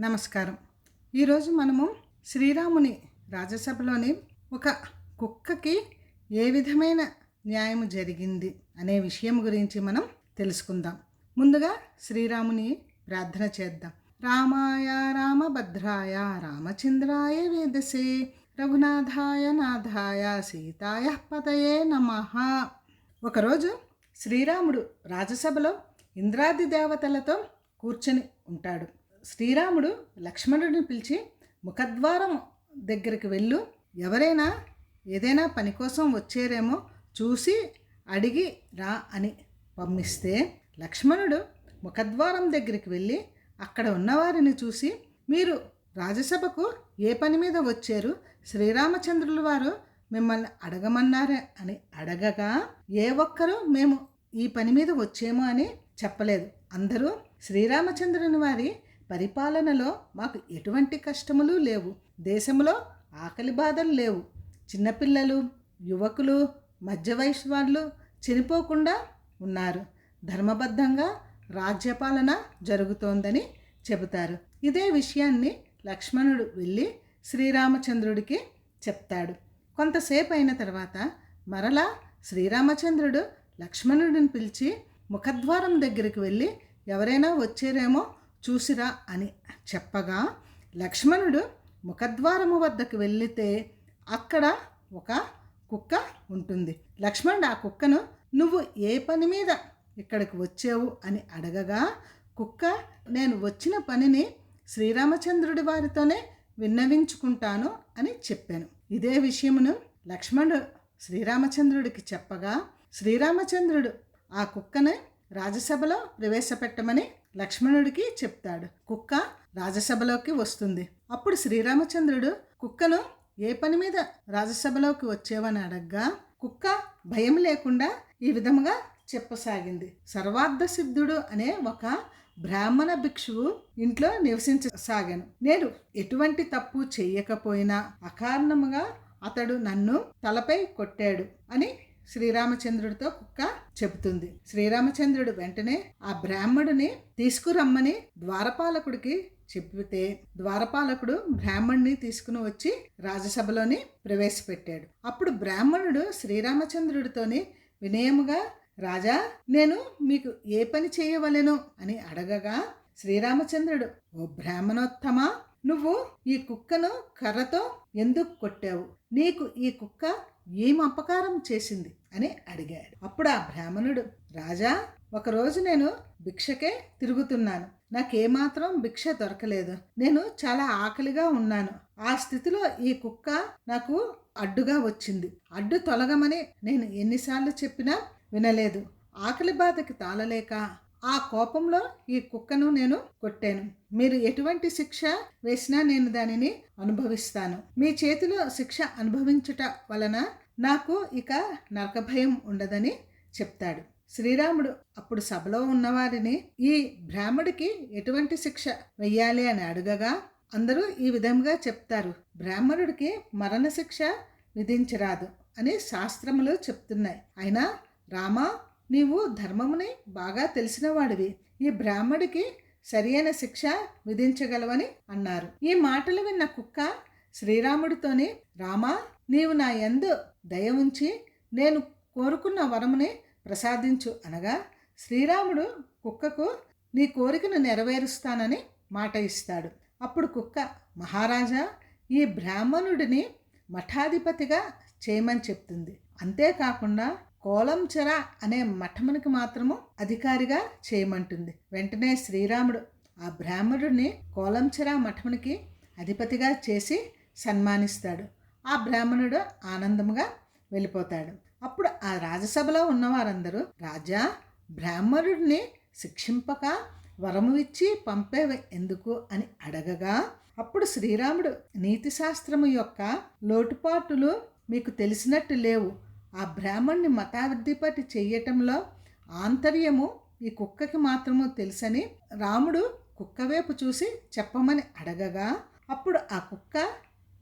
నమస్కారం. ఈరోజు మనము శ్రీరాముని రాజసభలోని ఒక కుక్కకి ఏ విధమైన న్యాయం జరిగింది అనే విషయం గురించి మనం తెలుసుకుందాం. ముందుగా శ్రీరాముని ప్రార్థన చేద్దాం. రామాయ రామభద్రాయ రామచంద్రాయ వేదసే రఘునాథాయ నాథాయ సీతాయ పతయే నమ. ఒకరోజు శ్రీరాముడు రాజసభలో ఇంద్రాది దేవతలతో కూర్చొని ఉంటాడు. శ్రీరాముడు లక్ష్మణుడిని పిలిచి ముఖద్వారం దగ్గరికి వెళ్ళు. ఎవరైనా ఏదైనా పని కోసం వచ్చారేమో చూసి అడిగి రా అని పంపిస్తే లక్ష్మణుడు ముఖద్వారం దగ్గరికి వెళ్ళి అక్కడ ఉన్నవారిని చూసి మీరు రాజసభకు ఏ పని మీద వచ్చారు? శ్రీరామచంద్రుల వారు మిమ్మల్ని అడగమన్నారే అని అడగగా ఏ ఒక్కరూ మేము ఈ పని మీద వచ్చేమో అని చెప్పలేదు. అందరూ శ్రీరామచంద్రుని వారి పరిపాలనలో మాకు ఎటువంటి కష్టములు లేవు. దేశంలో ఆకలి బాధలు లేవు. చిన్నపిల్లలు యువకులు మధ్య వయసు వాళ్ళు చనిపోకుండా ఉన్నారు. ధర్మబద్ధంగా రాజ్యపాలన జరుగుతోందని చెబుతారు. ఇదే విషయాన్ని లక్ష్మణుడు వెళ్ళి శ్రీరామచంద్రుడికి చెప్తాడు. కొంతసేపు అయిన తర్వాత మరలా శ్రీరామచంద్రుడు లక్ష్మణుడిని పిలిచి ముఖద్వారం దగ్గరికి వెళ్ళి ఎవరైనా వచ్చారేమో చూసిరా అని చెప్పగా లక్ష్మణుడు ముఖద్వారము వద్దకు వెళ్ళితే అక్కడ ఒక కుక్క ఉంటుంది. లక్ష్మణుడు ఆ కుక్కను నువ్వు ఏ పని మీద ఇక్కడికి వచ్చావు? అని అడగగా కుక్క నేను వచ్చిన పనిని శ్రీరామచంద్రుడి వారితోనే విన్నవించుకుంటాను అని చెప్పాను. ఇదే విషయమును లక్ష్మణుడు శ్రీరామచంద్రుడికి చెప్పగా శ్రీరామచంద్రుడు ఆ కుక్కనే రాజసభలో ప్రవేశపెట్టమని లక్ష్మణుడికి చెప్తాడు. కుక్క రాజసభలోకి వస్తుంది. అప్పుడు శ్రీరామచంద్రుడు కుక్కను ఏ పని మీద రాజసభలోకి వచ్చేవని అడగ్గా కుక్క భయం లేకుండా ఈ విధముగా చెప్పసాగింది. సర్వార్థ సిద్ధుడు అనే ఒక బ్రాహ్మణ భిక్షువు ఇంట్లో నివసించసాగాను. నేను ఎటువంటి తప్పు చేయకపోయినా అకారణముగా అతడు నన్ను తలపై కొట్టాడు అని శ్రీరామచంద్రుడితో కుక్క చెబుతుంది. శ్రీరామచంద్రుడు వెంటనే ఆ బ్రాహ్మణుని తీసుకురమ్మని ద్వారపాలకుడికి చెబితే ద్వారపాలకుడు బ్రాహ్మణ్ణి తీసుకుని వచ్చి రాజసభలోని ప్రవేశపెట్టాడు. అప్పుడు బ్రాహ్మణుడు శ్రీరామచంద్రుడితోని వినయముగా రాజా నేను మీకు ఏ పని చేయవలెను? అని అడగగా శ్రీరామచంద్రుడు ఓ బ్రాహ్మణోత్తమా నువ్వు ఈ కుక్కను కర్రతో ఎందుకు కొట్టావు? నీకు ఈ కుక్క ఏం అపకారం చేసింది అని అడిగాడు. అప్పుడు ఆ బ్రాహ్మణుడు రాజా ఒకరోజు నేను భిక్షకే తిరుగుతున్నాను. నాకేమాత్రం భిక్ష దొరకలేదు. నేను చాలా ఆకలిగా ఉన్నాను. ఆ స్థితిలో ఈ కుక్క నాకు అడ్డుగా వచ్చింది. అడ్డు తొలగమని నేను ఎన్నిసార్లు చెప్పినా వినలేదు. ఆకలి బాధకి తాళలేక ఆ కోపంలో ఈ కుక్కను నేను కొట్టాను. మీరు ఎటువంటి శిక్ష వేసినా నేను దానిని అనుభవిస్తాను. మీ చేతిలో శిక్ష అనుభవించుట వలన నాకు ఇక నరక భయం ఉండదని చెప్తాడు. శ్రీరాముడు అప్పుడు సభలో ఉన్నవారిని ఈ బ్రాహ్మడికి ఎటువంటి శిక్ష వెయ్యాలి అని అడగగా అందరూ ఈ విధంగా చెప్తారు. బ్రాహ్మణుడికి మరణశిక్ష విధించరాదు అని శాస్త్రములు చెప్తున్నాయి. అయినా రామా నీవు ధర్మముని బాగా తెలిసినవాడివి. ఈ బ్రాహ్మడికి సరియైన శిక్ష విధించగలవని అన్నారు. ఈ మాటలు విన్న కుక్క శ్రీరాముడితోని రామా నీవు నా యందు దయ ఉంచి నేను కోరుకున్న వరముని ప్రసాదించు అనగా శ్రీరాముడు కుక్కకు నీ కోరికను నెరవేరుస్తానని మాట ఇస్తాడు. అప్పుడు కుక్క మహారాజా ఈ బ్రాహ్మణుడిని మఠాధిపతిగా చేయమని చెప్తుంది. అంతేకాకుండా కోలంచెర అనే మఠమునికి మాత్రము అధికారిగా చేయమంటుంది. వెంటనే శ్రీరాముడు ఆ బ్రాహ్మణుడిని కోలంచెర మఠమునికి అధిపతిగా చేసి సన్మానిస్తాడు. ఆ బ్రాహ్మణుడు ఆనందముగా వెళ్ళిపోతాడు. అప్పుడు ఆ రాజసభలో ఉన్నవారందరూ రాజా బ్రాహ్మణుడిని శిక్షింపక వరము ఇచ్చి పంపేవి ఎందుకు? అని అడగగా అప్పుడు శ్రీరాముడు నీతి శాస్త్రము యొక్క లోటుపాటులు మీకు తెలిసినట్టు లేవు. ఆ బ్రాహ్మణ్ణి మతాధిపతి చెయ్యటంలో ఆంతర్యము ఈ కుక్కకి మాత్రము తెలుసని రాముడు కుక్క వైపు చూసి చెప్పమని అడగగా అప్పుడు ఆ కుక్క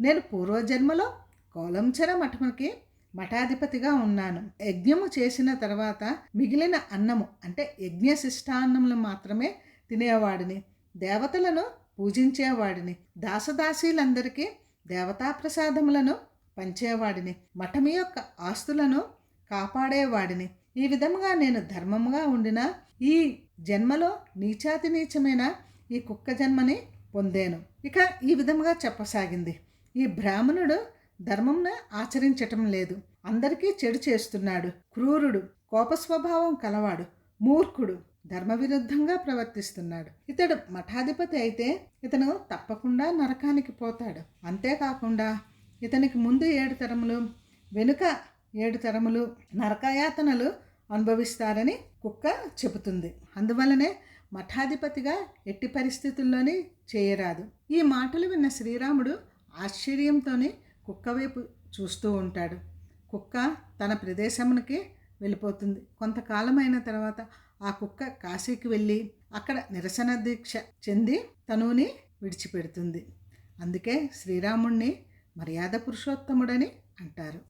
నేను పూర్వజన్మలో కోలంచర మఠముకి మఠాధిపతిగా ఉన్నాను. యజ్ఞము చేసిన తర్వాత మిగిలిన అన్నము అంటే యజ్ఞ శిష్టాన్నములు మాత్రమే తినేవాడిని. దేవతలను పూజించేవాడిని. దాసదాసీలందరికీ దేవతా ప్రసాదములను పంచేవాడిని. మఠం యొక్క ఆస్తులను కాపాడేవాడిని. ఈ విధముగా నేను ధర్మముగా ఉండిన ఈ జన్మలో నీచాతి నీచమైన ఈ కుక్క జన్మని పొందాను. ఇక ఈ విధముగా చెప్పసాగింది. ఈ బ్రాహ్మణుడు ధర్మంను ఆచరించటం లేదు. అందరికీ చెడు చేస్తున్నాడు. క్రూరుడు కోపస్వభావం కలవాడు. మూర్ఖుడు ధర్మ విరుద్ధంగా ప్రవర్తిస్తున్నాడు. ఇతడు మఠాధిపతి అయితే ఇతను తప్పకుండా నరకానికి పోతాడు. అంతేకాకుండా ఇతనికి ముందు ఏడు తరములు వెనుక ఏడు తరములు నరకయాతనలు అనుభవిస్తారని కుక్క చెబుతుంది. అందువలనే మఠాధిపతిగా ఎట్టి పరిస్థితుల్లోనే చేయరాదు. ఈ మాటలు విన్న శ్రీరాముడు ఆశ్చర్యంతోనే కుక్క వైపు చూస్తూ ఉంటాడు. కుక్క తన ప్రదేశమునికి వెళ్ళిపోతుంది. కొంతకాలమైన తర్వాత ఆ కుక్క కాశీకి వెళ్ళి అక్కడ నిరసన దీక్ష చెంది తనుని విడిచిపెడుతుంది. అందుకే శ్రీరాముణ్ణి మర్యాద పురుషోత్తముడని అంటారు.